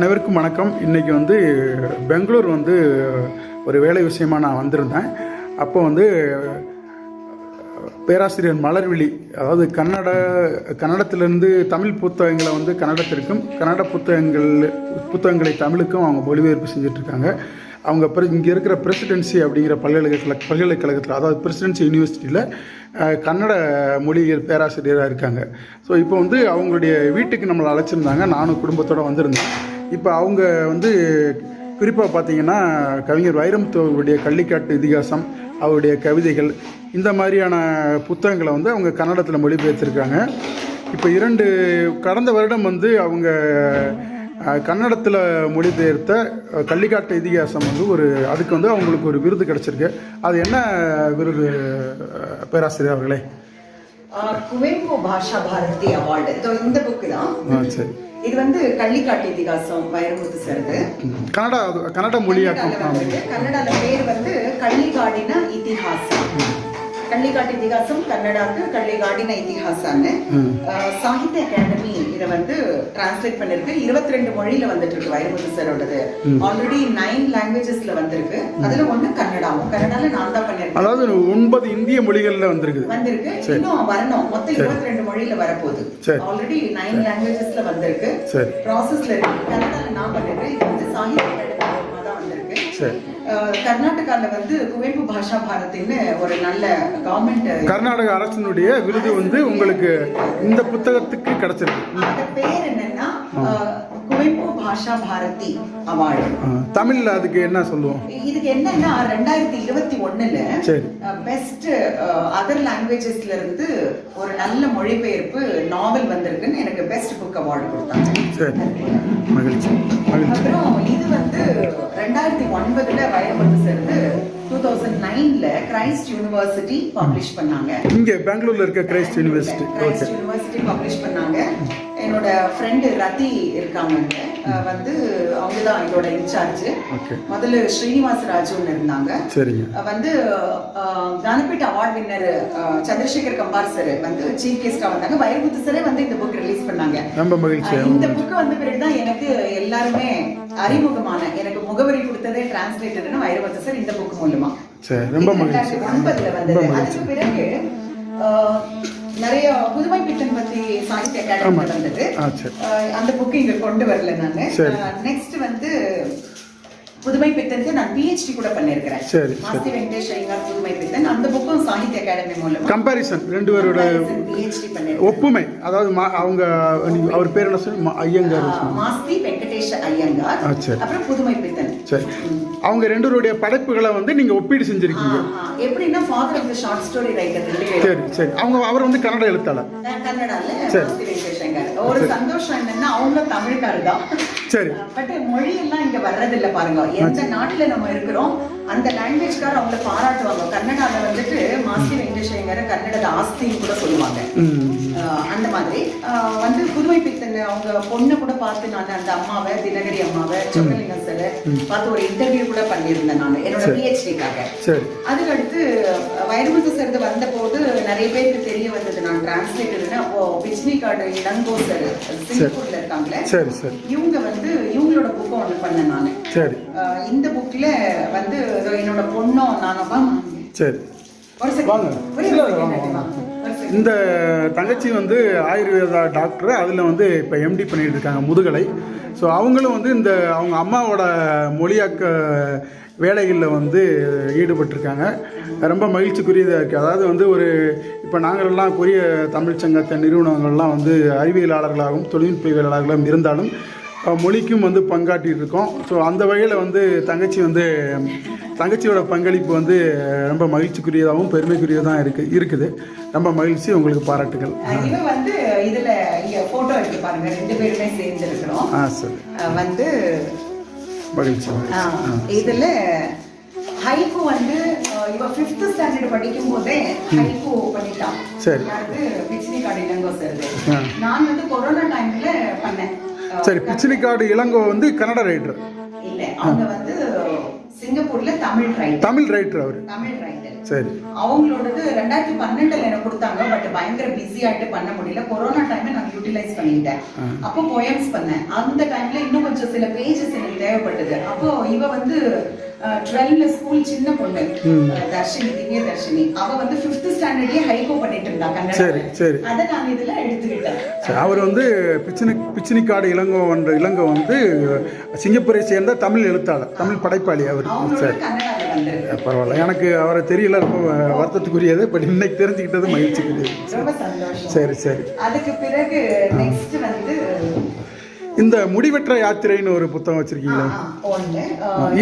அனைவருக்கும் வணக்கம். இன்றைக்கி வந்து பெங்களூர் வந்து ஒரு வேலை விஷயமா நான் வந்திருந்தேன். அப்போ வந்து பேராசிரியர் மலர்விழி அதாவது கன்னட கன்னடத்திலிருந்து தமிழ் புத்தகங்களை வந்து கன்னடத்திற்கும் கன்னட புத்தகங்கள் புத்தகங்களை தமிழுக்கும் அவங்க மொழிபெயர்ப்பு செஞ்சிட்ருக்காங்க. அவங்க இங்கே இருக்கிற பிரசிடென்சி அப்படிங்கிற பல்கலைக்கழக பல்கலைக்கழகத்தில் அதாவது பிரசிடென்சி யூனிவர்சிட்டியில் கன்னட மொழியியல் பேராசிரியராக இருக்காங்க. ஸோ இப்போ வந்து அவங்களுடைய வீட்டுக்கு நம்மளை அழைச்சிருந்தாங்க. நானும் குடும்பத்தோடு வந்திருந்தேன். இப்போ அவங்க வந்து குறிப்பாக பார்த்தீங்கன்னா கவிஞர் வைரமுத்துவருடைய கள்ளிக்காட்டு இதிகாசம் அவருடைய கவிதைகள் இந்த மாதிரியான புத்தகங்களை வந்து அவங்க கன்னடத்தில் மொழிபெயர்த்திருக்காங்க. இப்போ இரண்டு கடந்த வருடம் வந்து அவங்க கன்னடத்தில் மொழிபெயர்த்த கள்ளிக்காட்டு இதிகாசம் வந்து ஒரு அதுக்கு வந்து அவங்களுக்கு ஒரு விருது கிடச்சிருக்கு. அது என்ன விருது பேராசிரியர் அவர்களே? குவெம்பு பாஷா பாரதி அவார்டு. இந்த புக்கு தான். சரி. இது வந்து கள்ளிக்காட்டு இதிகாசம் வைரமுத்து சார்து. கன்னடா கன்னட மொழியாக்கம். கன்னடால பேர் வந்து கள்ளிகாடின இதிகாசம். கள்ளிக்காட்டு இதிகாசம் கன்னடாக்கு கள்ளிகாடின இதிகாசம்னு சாகித்ய அகாடமி இதை வந்து டிரான்ஸ்லேட் பண்ணிருக்கு. இருபத்தி ரெண்டு மொழியில வந்துட்டு இருக்கு வைரமுத்து சாரோடது. ஆல்ரெடி நைன் லாங்குவேஜஸ்ல வந்திருக்கு. அதுல ஒண்ணு கன்னடாவும். கன்னடால நான் தான் பண்ணிருக்கேன் அதாவது ஒன்பது இந்திய மொழிகளில் வந்திருக்குது. வந்திருக்கு. இன்னும் வரணும். மொத்தம் இருபத்தி ரெண்டு மொழியில வரப்போகுது. ஆல்ரெடி நைன் லாங்குவேஜஸ்ல வந்திருக்கு. ப்ராசஸ்ல இருக்கு. கன்னடால நான் பண்ணிருக்கேன் இது வந்து சாகித்ய அகாடமி தான் வந்திருக்கு. கர்நாடகால வந்து குவெம்பு பாஷா பாரதின்னு ஒரு நல்ல கவர்மெண்ட் கர்நாடக அரசினுடைய விருது வந்து உங்களுக்கு இந்த புத்தகத்துக்கு கிடைச்சிருக்கு. அந்த பேர் என்னன்னா குவெம்பு பாஷா பாரதி அவார்டு. தமிழ்ல அதுக்கு என்ன சொல்லுவோம்? இதுக்கு என்னன்னா ரெண்டாயிரத்தி இருபத்தி ஒண்ணுல பெஸ்ட் அதர் லாங்குவேஜஸ்ல இருந்து ஒரு நல்ல மொழிபெயர்ப்பு நாவல் வந்திருக்குன்னு எனக்கு பெஸ்ட் புக் அவார்டு கொடுத்தாங்க. சரி. மகிழ்ச்சி. அப்புறம் இது வந்து ரெண்டாயிரத்தி நைன்ல கிரைஸ்ட் யூனிவர்சிட்டி பப்ளிஷ் பண்ணாங்க. இங்கே பெங்களூர்ல இருக்க Christ University Christ University publish பண்ணாங்க. என்னோட ஃப்ரெண்டு ரதி இருக்காங்க வந்து அவங்க தான் இதோட இன்சார்ஜ். முதல்ல ஸ்ரீனிவாச ராஜுன்னு இருந்தாங்க. வந்து Jnanpith award winner Chandrashekar Kambar sir வந்து சீஃப் கெஸ்டா வந்தாங்க. வைரமுத்து சாரே வந்து இந்த புக் ரிலீஸ் பண்ணாங்க. ரொம்ப இந்த புக் வந்த பிறகுதான் எனக்கு எல்லாருமே அறிமுகமான எனக்கு முகவரி கொடுத்ததே டிரான்ஸ்லேட்டர்னு வைரமுத்து சார் இந்த புக் மூலமா சரி ரொம்ப மகிழ்ச்சி. ஒன்பதுல ரொம்ப வந்தது. அதுக்கு பிறகு நிறைய புதுமை பித்தன் பத்தி சாகித்ய அகாடமி. வந்தது அந்த புக் இங்க கொண்டு வரல நானு. நெக்ஸ்ட் வந்து புதுமை பித்தனுக்கு நான் பிஹெச்டி கூட பண்ணிருக்கிறேன் சரி, மாஸ்தி வெங்கடேஷ் ஐயங்கார் புதுமை பித்தன். அந்த புக்கும் சாகித்ய அகாடமி மூலமா கம்பாரிசன் ரெண்டு பேரோட பிஹெச்டி பண்ணிருக்கேன் ஒப்புமை. அதாவது அவங்க அவர் பேர் என்ன சொல்லி ஐயங்கார். மாஸ்தி வெங்கடேஷ் ஐயங்கார். அப்புறம் புதுமை பித்தன். சரி. அவங்க ரெண்டுடைய படைப்புகளை வந்து நீங்க ஒப்பீடு செஞ்சிருக்கீங்க. எப்படின்னா father of the short story writer சரி சரி. அவங்க அவர் வந்து கன்னட எழுத்தாளர். கன்னடால சரி. ஒரு சந்தோஷம் என்னன்னா அவங்களும் தமிழ்காரர் தான் சரி. பட் மொழி எல்லாம் இங்க வர்றதில்ல பாருங்க. எந்த நாட்டுல நம்ம இருக்கிறோம் அந்த லாங்குவேஜ்கார அவங்கள பாராட்டுவாங்க. கன்னடால வந்துட்டு மாஸ்தி வெங்கடேஷ் ஐயங்கார கன்னடத ஆஸ்தின்னு கூட சொல்லுவாங்க. அந்த மாதிரி. வந்து புதுமை பித்தன் அவங்க பொண்ணை கூட பார்த்து நான் அந்த அம்மாவை தினகரி அம்மாவை சொக்கலிங்கம் சார் பார்த்து ஒரு இன்டர்வியூ கூட பண்ணியிருந்தேன் நான். என்னோட பிஹெச்டிக்காக அதுக்கடுத்து வைரமுத்து சார் வந்த போது நிறைய பேருக்கு தெரிய வந்தது. நான் டிரான்ஸ்லேட்டர்னு அப்போ பிஜ்னி கார்டு இளங்கோ சார் சிங்கப்பூர்ல இருக்காங்களே. இவங்க வந்து இவங்களோட புக்கும் ஒன்று பண்ணேன் நான். இந்த புக்ல வந்து என்னோட பொண்ணும் நானும். சரி. வாங்க. இந்த தங்கச்சி வந்து ஆயுர்வேதா டாக்டர். அதில் வந்து இப்போ எம்டி பண்ணிட்டு இருக்காங்க முதுகலை. ஸோ அவங்களும் வந்து இந்த அவங்க அம்மாவோட மொழியாக்க வேலைகளில் வந்து ஈடுபட்டிருக்காங்க. ரொம்ப மகிழ்ச்சிக்குரியதாக இருக்குது அதாவது வந்து ஒரு இப்போ நாங்களெல்லாம் கொரிய தமிழ் சங்கத்தை நிறுவனங்கள்லாம் வந்து அறிவியலாளர்களாகவும் தொழில்நுட்பவியலாளர்களும் இருந்தாலும் மொழிக்கும் வந்து பங்காற்றிட்டு இருக்கோம். ஸோ அந்த வகையில் வந்து தங்கச்சி வந்து தங்கச்சியோட பங்களிப்பு வந்து ரொம்ப மகிழ்ச்சிக்குரியதாகவும் பெருமைக்குரியதாக இருக்கு இருக்குது. ரொம்ப மகிழ்ச்சி உங்களுக்கு பாராட்டுகள். இவ வந்து இதுல இங்க போட்டோ எடுத்து பாருங்க. ரெண்டு பேருமே சேர்ந்து இருக்கிறோம் ஆ சரி. வந்து மகிழ்ச்சி இதுல ஹைக்கு வந்து இவ ஃபிஃப்த் ஸ்டாண்டர்ட் படிக்கும் போதே ஹைக்கு பண்ணிட்டான் சரி. அது பிச்சினி காடு இளங்கோ சார் ஆ. நான் வந்து கொரோனா டைம்ல பண்ணேன். சரி பிச்சினிக்காடு இளங்கோ வந்து கன்னட ரைட்டர் இல்ல அவங்க வந்து சிங்கப்பூர் சிங்கப்பூர்ல தமிழ் ரைட்டர் தமிழ் ரைட்டர் அவர். தமிழ் ரைட்டர் சரி. அவங்களோடது ரெண்டாயிரத்தி பன்னெண்டுல எனக்கு கொடுத்தாங்க பட் பயங்கர பிஸி ஆயிட்டு பண்ண முடியல. கொரோனா டைம்ல நான் யூட்டிலைஸ் பண்ணிட்டேன் அப்போ போயம்ஸ் பண்ணேன். அந்த டைம்ல இன்னும் கொஞ்சம் சில பேஜஸ் எனக்கு தேவைப்பட்டது. அப்போ இவ வந்து டுவெல்ல ஸ்கூல் சின்ன பொண்ணு. தர்ஷினி திவ்ய தர்ஷினி. அவ வந்து ஃபிஃப்த் ஸ்டாண்டர்ட்லயே ஹைகோ பண்ணிட்டு இருந்தா சரி, சரி. அதை நான் இதுல எடுத்துக்கிட்டேன். சரி, அவர் வந்து பிச்சினி பிச்சினிக்காடு இளங்கோ என்ற இளங்கோ வந்து சிங்கப்பூரை சேர்ந்த தமிழ் எழுத்தாளர் தமிழ் படைப்பாளி அவர். சரி. பரவாயில்ல. எனக்கு அவரை தெரியல ரொம்ப வருத்தத்துக்குரியது பட் இன்னைக்கு தெரிஞ்சுக்கிட்டது மகிழ்ச்சிக்குரியது சரி சரி. அதுக்கு பிறகு நெக்ஸ்ட் இந்த முடிவற்ற யாத்திரைன்னு ஒரு புத்தகம் வச்சிருக்கீங்களா?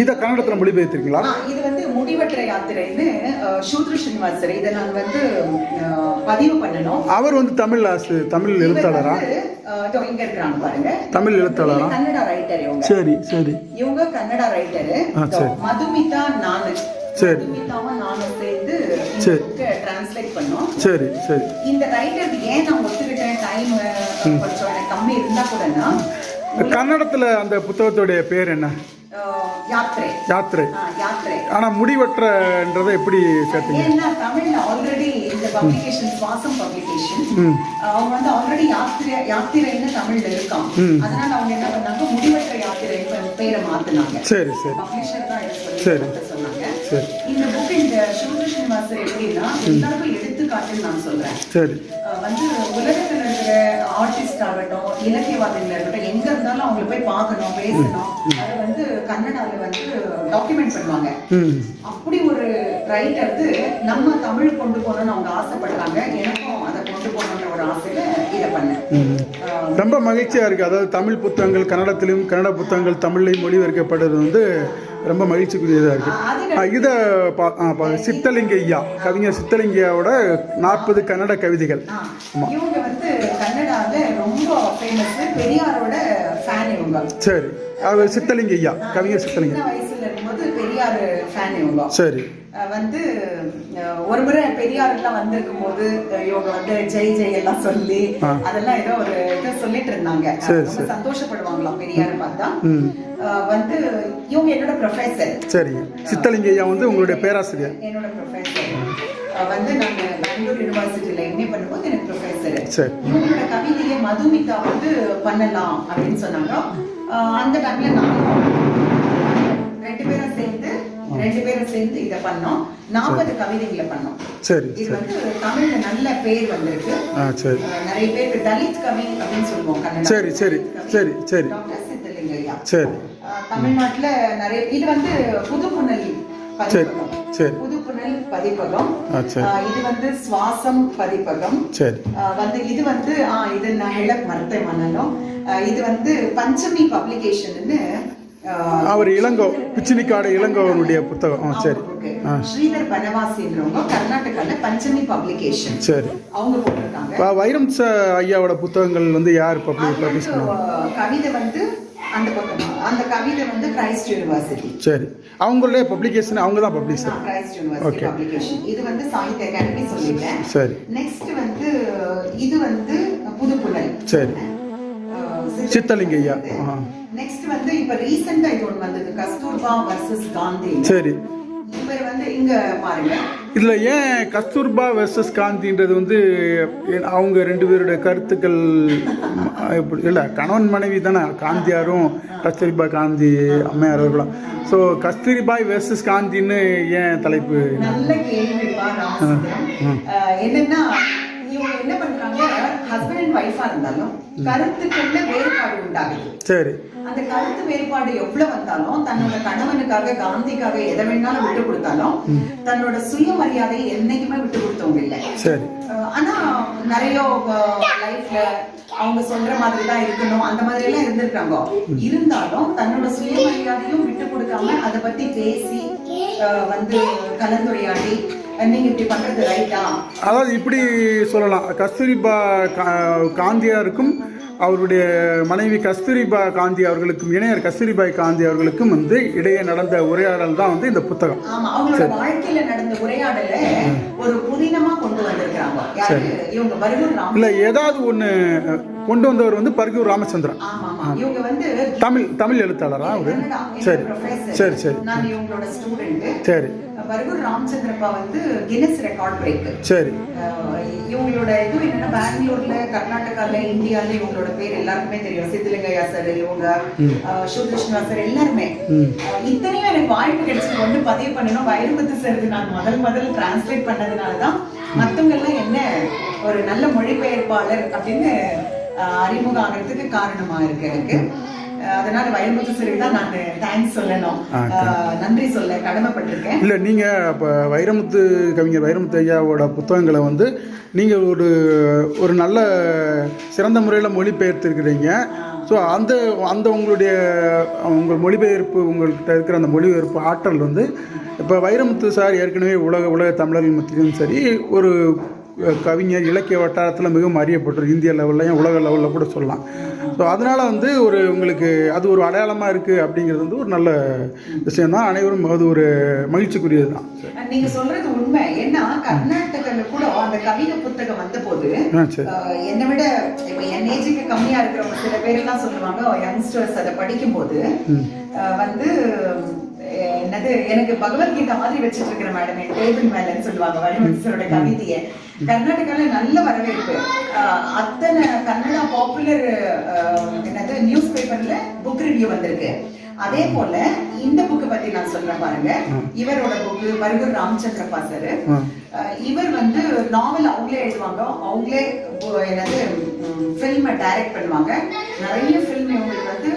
இதை கன்னடத்தில் மொழிபெயர்த்திருக்கீங்களா? இது வந்து முடிவற்ற யாத்திரைன்னு சூத்ர ஸ்ரீனிவாசர். இதை நான் வந்து பதிவு பண்ணணும். அவர் வந்து தமிழ் தமிழ் எழுத்தாளரா? இங்க இருக்கிறாங்க பாருங்க. தமிழ் எழுத்தாளரா? கன்னடா ரைட்டர் இவங்க. சரி சரி. இவங்க கன்னடா ரைட்டரு. மதுமிதா நானு. சரி. சரி. டிரான்ஸ்லேட் பண்ணோம். சரி சரி. இந்த ரைட்டருக்கு ஏன் நான் ஒத்துக்கிட்டேன்? டைம் கொஞ்சம் எனக்கு கம்மி இருந்தா கூடனா கன்னடத்தில் அந்த புத்தகத்துடைய பேர் என்ன? யாத்திரை யாத்திரை ஆனால் முடிவற்றன்றதை எப்படி சேர்த்தீங்க? ஏன்னா தமிழ்ல ஆல்ரெடி இந்த பப்ளிகேஷன் சுவாசம் பப்ளிகேஷன் ம். அவங்க வந்து ஆல்ரெடி யாத்திரை யாத்திரைன்னு தமிழ்ல இருக்கான் அதனால அவங்க என்ன பண்ணாங்க? முடிவற்ற யாத்திரை பேரை மாத்துனாங்க. சரி சரி. பப்ளிஷர் தான் சரி. சொன்னாங்க. சரி. இந்த புக் இந்த சூரிய ஸ்ரீனிவாசர் எப்படின்னா எல்லாருக்கும் எடுத்துக்காட்டுன்னு நான் சொல்றேன். சரி. அஹ் வந்து உலகத்துல இருக்கிற ஆர்டிஸ்ட் ஆகட்டும் இலக்கியவாதிகள் இருக்கட்டும் எங்க இருந்தாலும் அவங்கள போய் பார்க்கணும் பேசணும். அதை வந்து கன்னடால வந்து டாக்குமெண்ட் பண்ணுவாங்க. அப்படி ஒரு ரைட்டர் நம்ம தமிழ் கொண்டு போகணும்னு அவங்க ஆசைப்படுறாங்க. எனக்கும் அதை கொண்டு போகணுன்ற ஒரு ஆசையில இதை பண்ணேன். அஹ் ரொம்ப மகிழ்ச்சியாக இருக்குது அதாவது தமிழ் புத்தகங்கள் கன்னடத்திலும் கன்னட புத்தகங்கள் தமிழ்லையும் மொழிபெயர்க்கப்படுறது வந்து ரொம்ப மகிழ்ச்சிக்குரியதாக இருக்குது இதை பா சித்தலிங்க ஐயா கவிஞர். சித்தலிங்க ஐயாவோட நாற்பது கன்னட கவிதைகள். ஆ, இவங்க வந்து கன்னடால ரொம்ப ஃபேமஸ் பெரியாரோட ஃபேன் இவங்க. சரி. அவர் சித்தலிங்க ஐயா கவிஞர் சித்தலிங்க பெரியார் ஃபேன் இவங்க. சரி. வந்து ஒரு முறை பெரியார் எல்லாம் வந்திருக்கும் போது இவங்க வந்து ஜெய் ஜெய் எல்லாம் சொல்லி. அதெல்லாம் ஏதோ ஒரு இதை சொல்லிட்டு இருந்தாங்க. சரி, ரொம்ப சரி. சந்தோஷப்படுவாங்களாம் பெரியார் பார்த்தா. வந்து இவங்க என்னோட ப்ரொஃபசர் சரிங்க சித்தலிங்க ஐயா வந்து உங்களுடைய பேராசிரியர். என்னோட ப்ரொஃபசர் வந்து நான் பெங்களூர் யூனிவர்சிட்டியில எம்ஏ பண்ணும்போது எனக்கு ப்ரொஃபசர் சரி. இவங்களோட கவிதையை மதுமிதா வந்து பண்ணலாம் அப்படின்னு சொன்னாங்க. அந்த டைம்ல நானும் ரெண்டு பேரும் சேர்ந்து ரெண்டு பேரும் சேர்ந்து இதை பண்ணோம். நாற்பது கவிதைகளை பண்ணோம். சரி இது வந்து தமிழ்ல நல்ல பேர் வந்திருக்கு. சரி. நிறைய பேருக்கு தலித் கவி அப்படின்னு சொல்லுவோம் கன்னடம் சரி சரி சரி சரி. டாக்டர் சரி. தமிழ்நாட்டுல நிறைய இது வந்து புதுப்புணல் சரி பதிப்பகம். சரி. புதுப்புணல் பதிப்பகம். இது வந்து சுவாசம் பதிப்பகம். வந்து இது வந்து இது மரத்தை மன்னனும். அஹ் இது வந்து பஞ்சமி பப்ளிகேஷன்னு அவர் இளங்கோ பிச்சினிக்காடு இளங்கோவனுடைய புத்தகம். ஆ சரி. ஸ்ரீதர் பனவாசின்றவங்க கர்நாடகால பஞ்சமி பப்ளிகேஷன் சரி. அவங்க போட்டிருக்காங்க. வைரம் ஐயாவோட புத்தகங்கள் வந்து யார் பப்ளிக் பப்ளிஷ் பண்ணுவாங்க கவிதை வந்து அந்த பக்கம் அந்த கவிதை வந்து கிரைஸ்ட் யூனிவர்சிட்டி சரி. அவங்களுடைய பப்ளிகேஷன் அவங்க தான் பப்ளிஷர் கிரைஸ்ட் யூனிவர்சிட்டி. பப்ளிகேஷன் இது வந்து சாகித்ய அகாடமி சொல்லிட்டேன் சரி. நெக்ஸ்ட் வந்து இது வந்து புதுப்புணல் சரி. சித்தலிங்க ஐயா ஆ. நெக்ஸ்ட் வந்து இப்ப ரீசெண்டா இது ஒன்று வந்தது. கஸ்தூர்பா வர்சஸ் காந்தி. சரி. இவர் வந்து இங்க பாருங்க. இதில் ஏன் கஸ்தூர்பா வெர்சஸ் காந்தின்றது வந்து அவங்க ரெண்டு பேருடைய கருத்துக்கள் ம், இப்படி இல்லை கணவன் மனைவி தானே காந்தியாரும் கஸ்தூரிபா காந்தி அம்மையார் அவர்களும். ஸோ கஸ்தூரிபாய் வெர்சஸ் காந்தின்னு ஏன் தலைப்பு? நல்ல கேள்விப்பா என்னன்னா இவங்க என்ன பண்றாங்க? ஹஸ்பண்ட் அண்ட் ஒய்ஃபா இருந்தாலும் கருத்துக்குள்ள வேறுபாடு உண்டாகுது? சரி. அந்த கருத்து வேறுபாடு எவ்வளவு வந்தாலும் தன்னோட கணவனுக்காக காந்திக்காக எதை வேணாலும் விட்டு கொடுத்தாலும் தன்னோட சுயமரியாதையை என்னைக்குமே விட்டு கொடுத்தவங்க இல்லை. ஆனா நிறைய லைஃப்ல அவங்க சொல்ற மாதிரி தான் இருக்கணும். அந்த மாதிரி எல்லாம் இருந்திருக்காங்க. இருந்தாலும் தன்னோட சுயமரியாதையும் விட்டு கொடுக்காம அதை பத்தி பேசி வந்து கலந்துரையாடி அதாவது இப்படி சொல்லலாம். கஸ்தூரிபா காந்தியாருக்கும் அவருடைய மனைவி கஸ்தூரிபா காந்தி அவர்களுக்கும் இணையர் கஸ்தூரிபாய் காந்தி அவர்களுக்கும் வந்து இடையே நடந்த உரையாடல் தான் வந்து இந்த புத்தகம். ஆமா அவங்களோட வாழ்க்கையில நடந்த உரையாடல ஒரு புதினமா கொண்டு வந்திருக்காங்க யாரு? இவங்க வருகூர் ராம். இல்லை ஏதாவது ஒன்று கொண்டு வந்தவர் வந்து பர்கூர் ராமச்சந்திரன். ஆமா ஆமா. இவங்க வந்து தமிழ் தமிழ் எழுத்தாளரா அவரு? சரி. சரி சரி. நான் இவங்களோட ஸ்டூடெண்ட் சரி. பர்கூர் ராமச்சந்திரப்பா வந்து கின்னஸ் ரெக்கார்ட் பிரேக் சரி. இவங்களோட இது என்னன்னா பெங்களூர்ல கர்நாடகால இந்தியால இவங்களோட பேர் எல்லாருக்குமே தெரியும். சித்திலிங்கையா சார் இவங்க ஸ்ரீகிருஷ்ணா சார் எல்லாருமே. இத்தனையும் எனக்கு வாய்ப்பு கிடைச்சது வந்து பதிவு பண்ணணும். வைரமுத்து சாருக்கு நான் முதல் முதல் டிரான்ஸ்லேட் பண்ணதுனால தான் மத்தவங்க எல்லாம் என்ன ஒரு நல்ல மொழிபெயர்ப்பாளர் அப்படின்னு அறிமுகம் ஆகிறதுக்கு காரணமா இருக்கு எனக்கு. அதனால வைரமுத்து சாருக்கு தான் நான் தேங்க்ஸ் சொல்லணும். ஆ, அஹ், நன்றி சொல்ல கடமைப்பட்டிருக்கேன். இல்லை நீங்கள் இப்போ வைரமுத்து கவிஞர் வைரமுத்து ஐயாவோட புத்தகங்களை வந்து நீங்கள் ஒரு ஒரு நல்ல சிறந்த முறையில் மொழிபெயர்த்திருக்கிறீங்க. ஸோ அந்த அந்த உங்களுடைய உங்கள் மொழிபெயர்ப்பு உங்கள்கிட்ட இருக்கிற அந்த மொழிபெயர்ப்பு ஆற்றல் வந்து இப்போ வைரமுத்து சார் ஏற்கனவே உலக உலக தமிழர்கள் மத்தியிலும் சரி ஒரு கவிஞர் இலக்கிய வட்டாரத்தில் மிகவும் அறியப்பட்டவர். இந்திய லெவல்லையும் உலக லெவலில் கூட சொல்லலாம். ஸோ அதனால் வந்து ஒரு உங்களுக்கு அது ஒரு அடையாளமாக இருக்குது அப்படிங்கிறது வந்து ஒரு நல்ல விஷயம்தான். அனைவரும் அது ஒரு மகிழ்ச்சிக்குரியது தான் நீங்க சொல்றது உண்மை. ஏன்னா கர்நாடகால கூட அந்த கவிதை புத்தகம் வந்த போது என்னை விட இப்ப என் ஏஜுக்கு கம்மியா இருக்கிறவங்க சில பேர் எல்லாம் சொல்லுவாங்க யங்ஸ்டர்ஸ் அதை படிக்கும்போது வந்து என்னது எனக்கு பகவத்கீதா மாதிரி வச்சிட்டு இருக்கிற மேடம் டேபிள் மேலன்னு சொல்லுவாங்க வரிவன்சரோட கவிதையை. கர்நாடகால நல்ல வரவேற்பு. அத்தனை கன்னடா பாப்புலர் என்னது நியூஸ் பேப்பர்ல புக் ரிவ்யூ வந்திருக்கு. அதே போல இந்த புக்கு பத்தி நான் சொல்றேன் பாருங்க. இவரோட புக்கு பருகூர் ராமச்சந்திரப்பா சார் ஆ. இவர் வந்து நாவல் அவங்களே எழுதுவாங்க. அவங்களே என்னது ஃபில்மை டைரக்ட் பண்ணுவாங்க. நிறைய ஃபில்ம் இவங்களுக்கு வந்து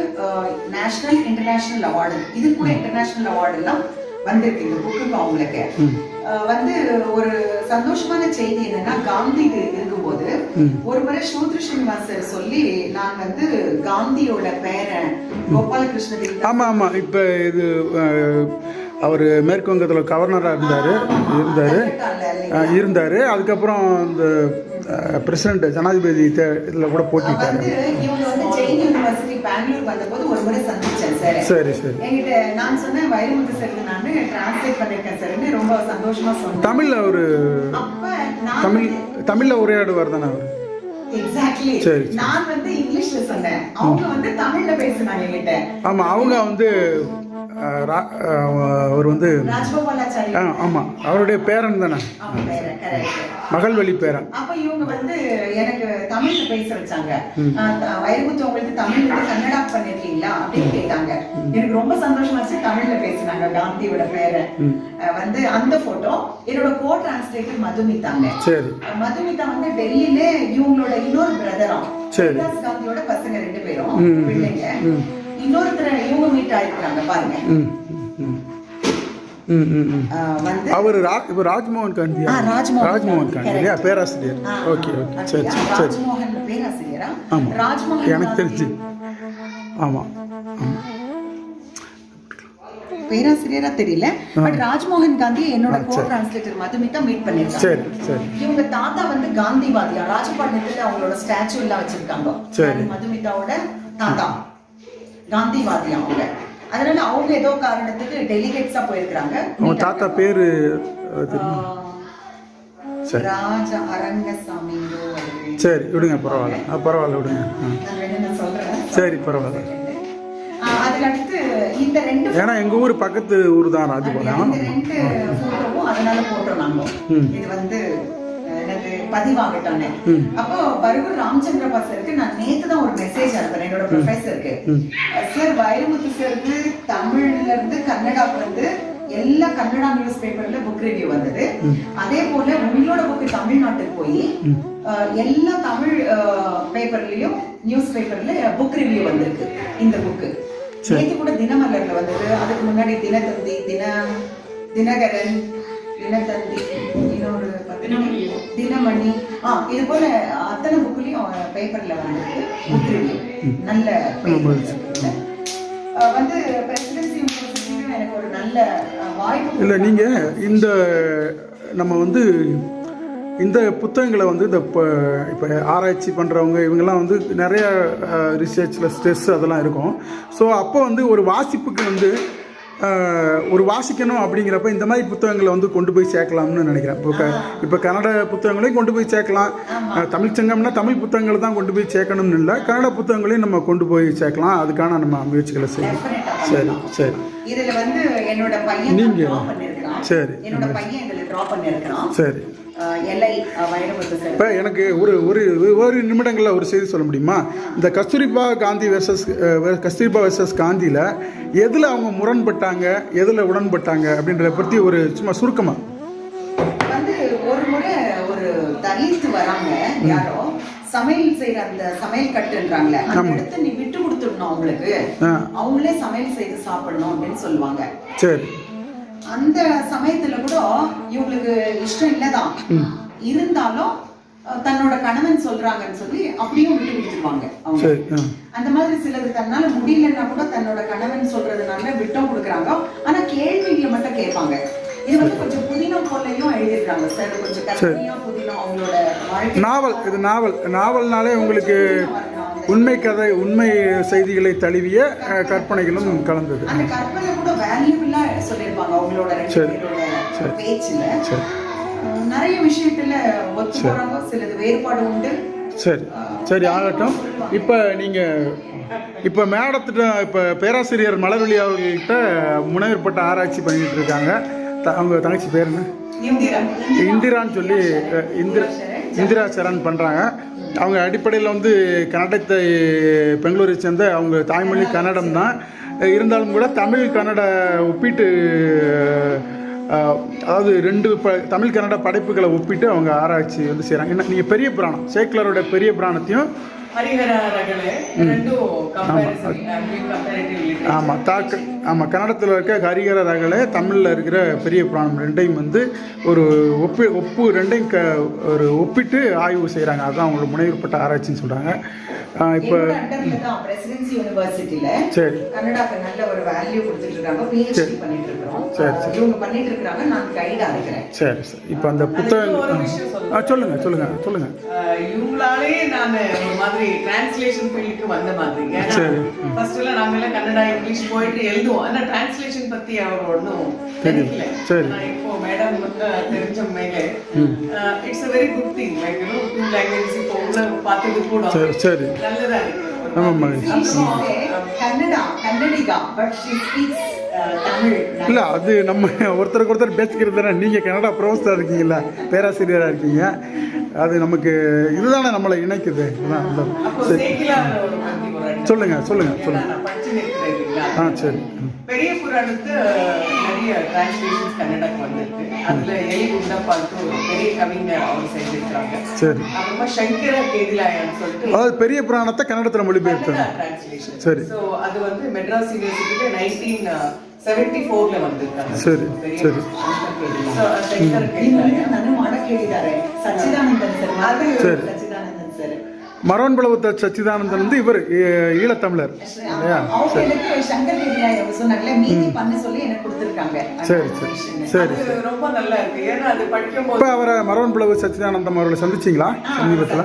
நேஷனல் இன்டர்நேஷனல் அவார்டு இது கூட இன்டர்நேஷனல் அவார்டு எல்லாம் வந்திருக்கு. இந்த புக்குக்கு அவங்களுக்கு. வந்து ஒரு சந்தோஷமான செய்தி என்னன்னா காந்தி இருக்கும்போது ஒரு முறை ஸ்ரூத்ர ஸ்ரீனிவாசர் சொல்லி நான் வந்து காந்தியோட பேரன் கோபாலகிருஷ்ண ஆமாம் ஆமாம் இப்போ இது அவர் மேற்கு வங்கத்தில் கவர்னராக இருந்தார். இருந்தார். இருந்தார். அதுக்கப்புறம் இந்த பிரசிடண்ட் ஜனாதிபதி இதில் கூட ஒரு சந்திச்சேன் சார். சரி தமிழில் நான் தமிழ் தமிழில் உரையாடுவார் தானே அவர்? நான் வந்து இங்கிலீஷ்ல சொன்னேன். அவங்க வந்து தமிழ்ல பேசுனாங்க என்கிட்ட. ஆமாம் அவங்க வந்து அவர் வந்து ஆ ஆமாம் அவருடைய பேரன் தானே? கரெக்ட் மகள்வழி பேரன். அப்ப இவங்க வந்து எனக்கு தமிழ்ல பேச வச்சாங்க. வைரமுத்து உங்களுக்கு தமிழ் வந்து கன்னடா பண்ணிருக்கீங்களா அப்படின்னு கேட்டாங்க. எனக்கு ரொம்ப சந்தோஷமாச்சு தமிழ்ல பேசினாங்க காந்தியோட பேரை வந்து அந்த போட்டோ என்னோட கோ டிரான்ஸ்லேட்டர் மதுமிதாங்க. சரி. மதுமிதா வந்து டெல்லியில இவங்களோட இன்னொரு பிரதரும் சரி. காந்தியோட பசங்க ரெண்டு பேரும் பிள்ளைங்க. இன்னொருத்தர் இவங்க மீட் ஆயிருக்காங்க பாருங்க. ம் ம் ம். ம் ம் ஆஹ் வந்து அவர் இப்போ ராஜ்மோகன் காந்தி ராஜ்மோகன் காந்தி. பேராசிரியர். Okay okay? சரி சரி சரி. ராஜ்மோகன் பேராசிரியரா? ஆமா. ராஜ்மோகன் எனக்கு தெரிஞ்சு. ஆமாம் ஆமாம் பேராசிரியரா தெரியல பட் ராஜ்மோகன் காந்தி என்னோட கோ. டிரான்ஸ்லேட்டர் மதுமிதா மீட் பண்ணிருக்காங்க சரி சரி. இவங்க தாத்தா வந்து காந்திவாதியா? ராஜபாளையத்துல அவங்களோட ஸ்டாச்சு எல்லாம் வச்சிருக்காங்க? மதுமிதாவோட தாத்தா. காந்திவாதியா அவங்க அதனால அவங்க ஏதோ காரணத்துக்கு டெலிகேட்ஸா போயிருக்காங்க அவங்க தாத்தா பேர். ராஜா அரங்கசாமி சரி விடுங்க பரவாயில்ல. பரவாயில்ல விடுங்க. சரி பரவாயில்ல. இந்த ரெண்டு ஏன்னா எங்கள் ஊர் பக்கத்து ஊர் தான் ராஜபாளையம் இந்த ரெண்டு போட்டோவும் அதனால போட்டோம் நாங்க. இது வந்து பதிவாகட்டோன்னு. அப்போ பருகூர் ராமச்சந்திர பாசருக்கு நான் நேத்து தான் ஒரு மெசேஜ் அனுப்புறேன் என்னோட ப்ரொஃபஸருக்கு சார் வைரமுத்து சாருக்கு தமிழ்ல இருந்து கன்னடாக்கு வந்து எல்லா கன்னடா நியூஸ் பேப்பர்ல புக் ரிவ்யூ வந்தது. அதே போல உங்களோட புக் தமிழ்நாட்டுக்கு போய் எல்லா தமிழ் பேப்பர்லயும் நியூஸ் பேப்பர்ல புக் ரிவ்யூ வந்திருக்கு இந்த புக்கு நேற்று கூட தினமலர்ல வந்தது அதுக்கு முன்னாடி தினத்தந்தி தின தினகரன் தினத்தந்தி இன்னொரு தினமணி. ஆ இது போல அத்தனை புக்லயும் பேப்பர்ல வந்திருக்கு. நல்ல வந்து பிரசிடென்சி யூனிவர்சிட்டியும் எனக்கு ஒரு நல்ல வாய்ப்பு இல்லை நீங்கள் இந்த நம்ம வந்து இந்த புத்தகங்களை வந்து இந்த இப்போ இப்போ ஆராய்ச்சி பண்ணுறவங்க இவங்கெல்லாம் வந்து நிறைய ரிசர்ச்சில் ஸ்ட்ரெஸ் அதெல்லாம் இருக்கும். ஸோ அப்போ வந்து ஒரு வாசிப்புக்கு வந்து ஒரு வாசிக்கணும் அப்படிங்கிறப்ப இந்த மாதிரி புத்தகங்களை வந்து கொண்டு போய் சேர்க்கலாம்னு நினைக்கிறேன். இப்போ க இப்போ கன்னட புத்தகங்களையும் கொண்டு போய் சேர்க்கலாம். தமிழ் சங்கம்னா தமிழ் புத்தகங்களை தான் கொண்டு போய் சேர்க்கணும்னு இல்லை. கன்னட புத்தகங்களையும் நம்ம கொண்டு போய் சேர்க்கலாம். அதுக்கான நம்ம முயற்சிகளை ஆ சரி சரி. இதுல வந்து என்னோட பையன் நீங்க- டிரா பண்ணிருக்கான் சரி. என்னோட பையன் இதுல டிரா சார். இப்போ எனக்கு ஒரு ஒரு ஒரு நிமிடங்களில் ஒரு செய்தி சொல்ல முடியுமா? இந்த கஸ்தூரிபா காந்தி வெர்சஸ் கஸ்தூரிபா வெர்சஸ் காந்தியில் எதில் அவங்க முரண்பட்டாங்க எதில் உடன்பட்டாங்க அப்படின்றத பற்றி ஒரு சும்மா சுருக்கமாக வந்து ஒரு முறை ஒரு தலித் வராங்க யாரோ சமையல் செய்யற அந்த சமையல் கட்டுன்றாங்களே அந்த. இடத்த நீ விட்டு கொடுத்துடணும் அவங்களுக்கு. அவங்களே சமையல் செய்து சாப்பிடணும் அப்படின்னு சொல்லுவாங்க. சரி. அந்த சமயத்துல கூட இவங்களுக்கு இஷ்டம் இல்லதான். இருந்தாலும் தன்னோட கணவன் சொல்றாங்கன்னு சொல்லி அப்படியும் விட்டு கொடுத்துருவாங்க அவங்க. அந்த மாதிரி சிலது தன்னால முடியலன்னா கூட தன்னோட கணவன் சொல்றதுனால விட்டும் கொடுக்குறாங்க. ஆனா கேள்விகளை மட்டும் கேட்பாங்க. இது வந்து கொஞ்சம் புதினம் போலையும் எழுதியிருக்காங்க சார். கொஞ்சம் கற்பனையா புதினம் அவங்களோட வாழ்க்கை. நாவல் இது நாவல். நாவல்னாலே உங்களுக்கு உண்மை கதை உண்மை செய்திகளை தழுவிய கற்பனைகளும் கலந்தது. அந்த கற்பனை சொல்லியிருப்பாங்க அவங்களோட ரெண்டு. பேரோட பேச்சுல. நிறைய விஷயத்துல ஒத்து போறாங்க சிலது வேறுபாடு உண்டு. சரி. சரி ஆகட்டும். இப்போ நீங்கள் இப்போ மேடத்திட்ட இப்போ பேராசிரியர் மலர்விழி அவர்கள்ட்ட முனைவர் பட்ட ஆராய்ச்சி பண்ணிட்டு இருக்காங்க. த- அவங்க தங்கச்சி பேர் என்ன? இந்திரா. இந்திரான்னு சொல்லி இந்திரா இந்திரா சரண். பண்ணுறாங்க அவங்க அடிப்படையில் வந்து கன்னடத்தை பெங்களூரை சேர்ந்த அவங்க தாய்மொழி கன்னடம் தான். இருந்தாலும் கூட தமிழ் கன்னட ஒப்பிட்டு அதாவது ரெண்டு ப தமிழ் கன்னட படைப்புகளை ஒப்பிட்டு அவங்க ஆராய்ச்சி வந்து செய்கிறாங்க என்ன நீங்கள் பெரிய புராணம் சேக்லரோட பெரிய புராணத்தையும் ஆமாம் தாக்க ஆமாம் கன்னடத்தில் இருக்க ஹரிகர ரகலை தமிழில் இருக்கிற பெரிய புராணம் ரெண்டையும் வந்து ஒரு ஒப்பு ஒப்பு ரெண்டையும் க ஒரு ஒப்பிட்டு ஆய்வு செய்கிறாங்க அதுதான் அவங்களோட முனைவுப்பட்ட ஆராய்ச்சின்னு சொல்கிறாங்க இப்போ சரி. சரி. சரி சரி. சரி இப்போ அந்த புத்தகம் ஆ சொல்லுங்கள் சொல்லுங்கள் சொல்லுங்கள் இவங்களாலே நான் மாதிரி மாதிரி டிரான்ஸ்லேஷன் ஃபீல்டுக்கு வந்த மாதிரி. ஏன்னா சரி. ஃபர்ஸ்ட் எல்லாம் நாங்க எல்லாம் கன்னடா இங்கிலீஷ் போயிட்டு எழுதுவோம். ஆனா டிரான்ஸ்லேஷன் பத்தி அவர் ஒன்றும் தெரியல சரி. ஆனா இப்போ மேடம் வந்து தெரிஞ்ச மேலே it's a very good thing like you know two language இப்போ உள்ள பார்த்தது கூட சரி சரி. நல்லதா இருக்கு. ஆமாம் மாதிரி. மகேஷ். அப்புறம் Kannada Kannadiga but she speaks Tamil. இல்லை அது நம்ம ஒருத்தருக்கு ஒருத்தர் பேசிக்கிறது தானே. நீங்கள் கன்னடா ப்ரொஃபஸராக இருக்கீங்களா பேராசிரியராக இருக்கீங்க. அது நமக்கு இதுதானே நம்மளை இணைக்குது. சரி. சொல்லுங்க, சொல்லுங்க, சொல்லுங்க. ஆ சரி. ம். பெரிய புராணத்து நிறைய டிரான்ஸ்லேஷன்ஸ் கன்னடாக்கு வந்திருக்கு. அதுல எலி குண்டப்பாட்டு ஒரு பெரிய கவிஞர் அவர் செஞ்சிருக்காங்க சரி. அப்புறமா சங்கர கேதிலாயன்னு சொல்லிட்டு அதாவது பெரிய புராணத்தை கன்னடத்தில் டிரான்ஸ்லேஷன் சரி. ஸோ அது வந்து மெட்ராஸ் யூனிவர்சிட்டியில நைன்டீன் செவன்டி ஃபோர்ல வந்திருக்காங்க. சரி, சரி. So, சங்கர கேதிலாயன் ಇನ್ನೊಂದು ನಾನು ಮಾಡಕ್ ಹೇಳಿದ್ದಾರೆ ಸಚ್ಚಿದಾನಂದನ್ ಸರ್ ಮಾಧವಿ ಸರಿ. ಸಚ್ಚಿದಾನಂದನ್ ಸರ್ மரோன்பளவத்த சச்சிதானந்தன் வந்து இவர் ஈ- ஈழத்தமிழர் இல்லையா அவங்க எனக்கு சங்கர் கேதிராய் அவங்க சொன்னாங்களே மீதி பண்ண சொல்லி எனக்கு கொடுத்துருக்காங்க சரி சரி சரி அது ரொம்ப நல்லா இருக்கு ஏன்னா அது படிக்கும் இப்போ போது அவரை மரோன்பளவு சச்சிதானந்தம் அவர்களை சந்திச்சிங்களா சமீபத்தில்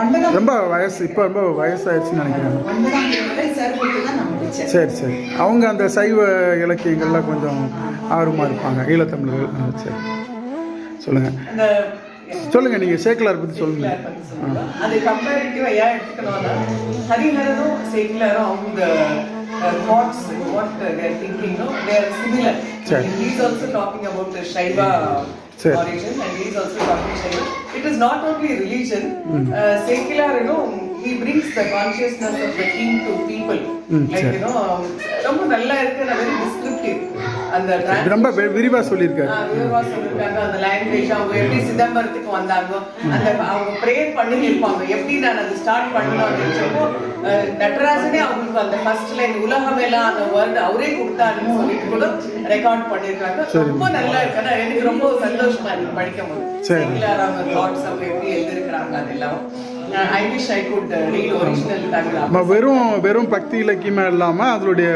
ஒன்பதாம் ரொம்ப வயசு இப்போ ரொம்ப வயசாயிடுச்சுன்னு நினைக்கிறேன் ஒன்பதாம் தேதி சார் கொடுத்து தான் நான் முடிச்சேன் சரி சரி அவங்க அந்த சைவ இலக்கியங்கள்ல கொஞ்சம் ஆர்வமாக இருப்பாங்க ஈழத்தமிழர்கள் ஆ, சரி சொல்லுங்கள் அந்த சொல்லுங்கள் நீங்கள் சேக்கலார் பற்றி சொல்லுங்கள். அது கம்பேரிட்டிவா ஏன் எடுத்துக்கணும்னா ஹரிஹரனும் சேக்கிலாரும் அவங்க thoughts what they're thinking no they're similar சரி. He's also talking about Shaiva சரி. origin and he is also talking Shaiva. It is not only religion. Uh, secular, you know, he brings the consciousness of the king to people. ம், like, சரி. you know, ரொம்ப நல்லா இருக்கு very descriptive அந்த ரொம்ப விரிவாக சொல்லியிருக்காரு. விரிவா சொல்லிருக்காங்க அந்த லாங்குவேஜ் அவங்க எப்படி சிதம்பரத்துக்கு வந்தாங்க அந்த அவங்க ப்ரேயர் பண்ணி இருப்பாங்க எப்படி நான் அது ஸ்டார்ட் பண்ணணும் அப்படின்றப்போ அஹ், நடராஜனே அவங்களுக்கு அந்த ஃபர்ஸ்ட் லைன் உலகமெல்லாம் அந்த வேர்டு அவரே கொடுத்தாருன்னு சொல்லிட்டு கூட ரெக்கார்ட் பண்ணிருக்காங்க ரொம்ப நல்லா இருக்கு. எனக்கு ரொம்ப சந்தோஷமா இருக்கு படிக்கும் போது. Secular அவங்க தாட்ஸ் அவங்க எப்படி எழுதிருக்கிறாங்க அதெல்லாம். நம்ம வெறும் வெறும் பக்தி இலக்கியமாக இல்லாமல் அதனுடைய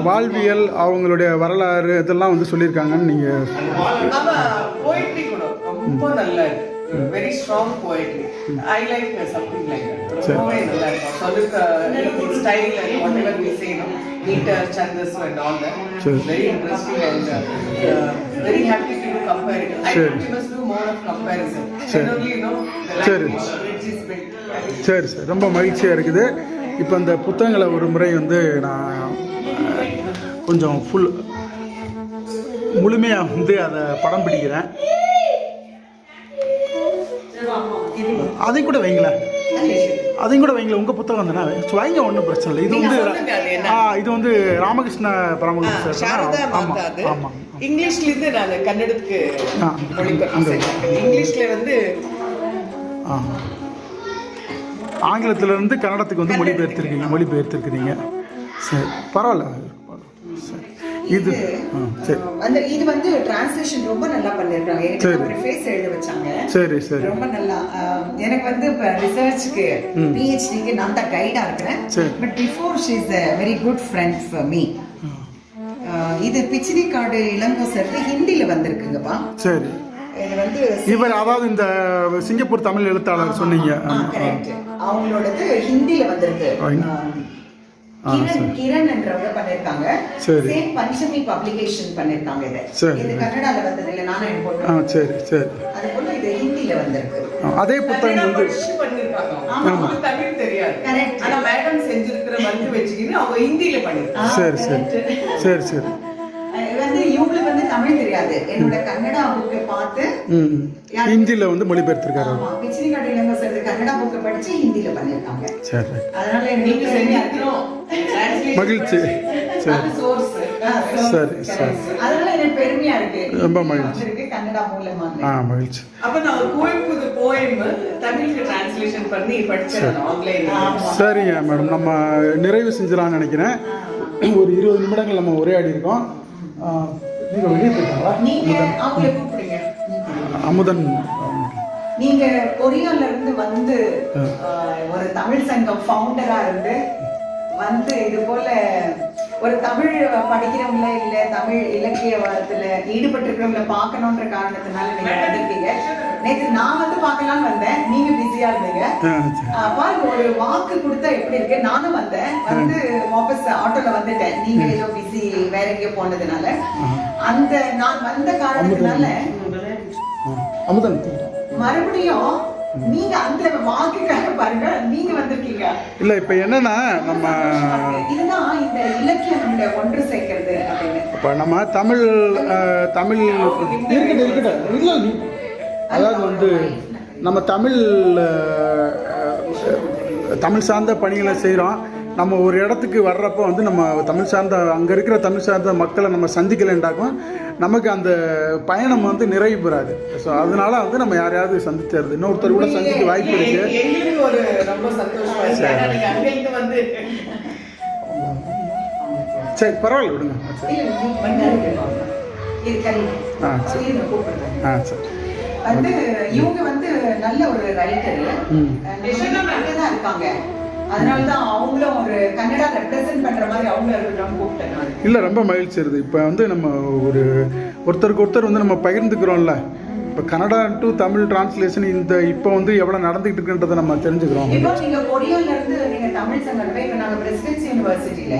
வாழ்வியல் அவங்களுடைய வரலாறு இதெல்லாம் வந்து சொல்லியிருக்காங்கன்னு நீங்கள் ரொம்ப நல்லா very strong poetry I like something like சரி. ரொம்பவே நல்லா இருக்கும் சொல்லுக்கு style and whatever we say no meter சந்தஸ் அண்ட் ஆல் தட் சரி. Very interesting and very happy to compare it I சரி. Must do more of comparison ரொம்ப மகிழ்ச்சியாக இருக்குது. இப்போ இந்த புத்தகங்களை ஒரு முறை வந்து நான் கொஞ்சம் ஃபுல் முழுமையாக வந்து அதை படம் பிடிக்கிறேன். அதையும் கூட வைங்களேன். அதையும் கூட வைங்களேன். உங்கள் புத்தகம் தானே? வைங்க ஒன்றும் பிரச்சனை இல்லை. இது வந்து? ஆ இது வந்து ராமகிருஷ்ண பரமஹம்சர் சாரதா ஆமாம் ஆமாம் இங்கிலீஷ்ல இருந்து நான் கன்னடத்துக்கு. இங்கிலீஷ்ல வந்து ஆங்கிலத்திலிருந்து கன்னடத்துக்கு வந்து மொழிபெயர்த்திருக்கீங்க மொழிபெயர்த்திருக்கிறீங்க. சரி பரவாயில்ல. சரி இது. அந்த இது வந்து டிரான்ஸ்லேஷன் ரொம்ப நல்லா பண்ணிருக்காங்க. எனக்கு ப்ரிஃபேஸ் எழுத வச்சாங்க. சரி சரி. ரொம்ப நல்லா. எனக்கு வந்து இப்போ ரிசர்ச்க்கு பிஹெச்டிக்கு நான் தான் கைடா இருக்கிறேன். But before she is a very good friend for me இது பிச்சினி காடு இளங்கோசருக்கு ஹிந்தில வந்திருக்குங்கப்பா. சரி. இது வந்து இவர் அதாவது இந்த சிங்கப்பூர் தமிழ் எழுத்தாளர் சொன்னீங்க. அவங்களோடது ஹிந்தில வந்திருக்கு. கிரண் கிரண் என்றவங்க பண்ணிருக்காங்க. சேம் பஞ்சமி பப்ளிகேஷன் பண்ணிருக்காங்க இது சரி. இது கன்னடால வந்தது இல்ல நானும் எனக்கு ஆ போட்டு சரி சரி அது போல இது ஹிந்தில வந்திருக்கு அதே புத்தகம் வந்து பண்ணிருக்காங்க ஆமா. தமிழ் தெரியாது Correct. ஆனா மேடம் செஞ்சிருக்கிற வந்து வச்சுக்கின்னு அவங்க பண்ணிருக்காங்க ஆ, சரி சரி. சரி சரி வந்து வந்து தமிழ் தெரியாது. என்னோட கன்னடா புக்கை பார்த்து ம். ஹிந்தியில் வந்து மொழிபெயர்த்திருக்காரு? பிச்சினி காடு இளங்கோசர் கன்னடா புக்கை படிச்சு ஹிந்தில பண்ணிருக்காங்க. அதனால நீங்க மகிழ்ச்சி. சரி. சரி. அதனால எனக்கு பெருமையா இருக்கு. ரொம்ப மகிழ்ச்சி. கன்னடா மூலமா ஆ மகிழ்ச்சி. அப்ப நான் குவைப்புது போயம் தமிழுக்கு டிரான்ஸ்லேஷன் பண்ணி படிச்சேன் ஆன்லைன்ல. சரிங்க மேடம் நம்ம நிறைவு செஞ்சிடலாம்னு நினைக்கிறேன். ஒரு இருபது நிமிடங்கள் நம்ம உரையாடி இருக்கோம் நீங்கள் வெளியே போயிட்டாங்களா? நீங்க அவங்கள கூப்பிடுங்க. அமுதன். நீங்க கொரியால இருந்து வந்து ஒரு தமிழ் சங்கம் ஃபவுண்டரா இருந்து வந்து இது போல ஒரு தமிழ் படிக்கிறவங்கள இல்ல தமிழ் இலக்கியத்துல ஈடுபட்டிருக்கிறவங்கள பார்க்கணுன்ற காரணத்தினால நீங்க வந்திருக்கீங்க. நேற்று நான் வந்து பார்க்கலாம்னு வந்தேன். நீங்க பிஸியா இருந்தீங்க. பாருங்க ஒரு வாக்கு கொடுத்தா எப்படி இருக்கு? நானும் வந்தேன். வந்து வாபஸ் ஆட்டோல வந்துட்டேன். நீங்க ஏதோ பிஸி வேற எங்கேயோ போனதுனால. அந்த நான் வந்த காரணத்தினால அமுதன். மறுபடியும் நீங்க அந்த வாக்குக்காக பாருங்க நீங்க வந்திருக்கீங்க. இல்லை இப்போ என்னன்னா நம்ம இதுதான் இந்த இலக்கியம் நம்மள ஒன்று சேர்க்கிறது அப்படின்னு. இப்போ நம்ம தமிழ் தமிழ் இருக்கட்டும் இருக்கட்டும். இல்லை அதாவது வந்து நம்ம தமிழ் தமிழ் சார்ந்த பணிகளை செய்கிறோம் நம்ம ஒரு இடத்துக்கு வர்றப்போ வந்து நம்ம தமிழ் சார்ந்த அங்கே இருக்கிற தமிழ் சார்ந்த மக்களை நம்ம சந்திக்கலைண்டாக்கும் நமக்கு அந்த பயணம் வந்து நிறைவு பெறாது. ஸோ அதனால வந்து நம்ம யாரையாவது சந்திச்சிருது இன்னொருத்தர் கூட சந்திக்க வாய்ப்பு இருக்கு. சரி. பரவாயில்ல விடுங்க. ஆ, சரி. ஆ சரி. வந்து இவங்க வந்து நல்ல ஒரு ரைட்டர் இருக்காங்க. அதனாலதான் அவங்களும் ஒரு கன்னடா ரெப்ரசென்ட் பண்ற மாதிரி அவங்க இருக்கட்டும் கூப்பிட்டேன் நான். இல்லை ரொம்ப மகிழ்ச்சி இருக்குது. இப்போ வந்து நம்ம ஒரு ஒருத்தருக்கு ஒருத்தர் வந்து நம்ம பகிர்ந்துக்கிறோம்ல. இப்போ கன்னடா டு தமிழ் டிரான்ஸ்லேஷன் இந்த இப்போ வந்து எவ்வளோ நடந்துகிட்டு இருக்குன்றதை நம்ம தெரிஞ்சுக்கிறோம். இப்போ நீங்க கொரியால இருந்து நீங்க தமிழ் சங்கம் இப்ப நாங்க பிரசிடென்சி யூனிவர்சிட்டியில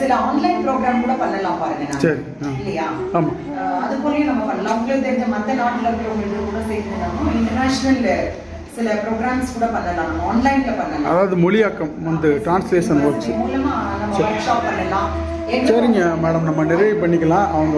சில ஆன்லைன் ப்ரோக்ராம் கூட பண்ணலாம் பாருங்க. சரி. இல்லையா? ஆமாம் அது போலயும் நம்ம பண்ணலாம். உங்களுக்கு தெரிஞ்ச மத்த நாட்டுல இருக்கிறவங்களுக்கு கூட சேர்த்து நம்ம இன்டர்நேஷனல் சில ப்ரோக்ராம்ஸ் கூட பண்ணலாம். நம்ம ஆன்லைன்ல பண்ணலாம். அதாவது மொழியாக்கம் வந்து டிரான்ஸ்லேஷன் ஒர்க்ஸ் மூலமா நம்ம ஒர்க் ஷாப் பண்ணலாம். சரிங்க மேடம். நம்ம நிறைவு பண்ணிக்கலாம். அவங்க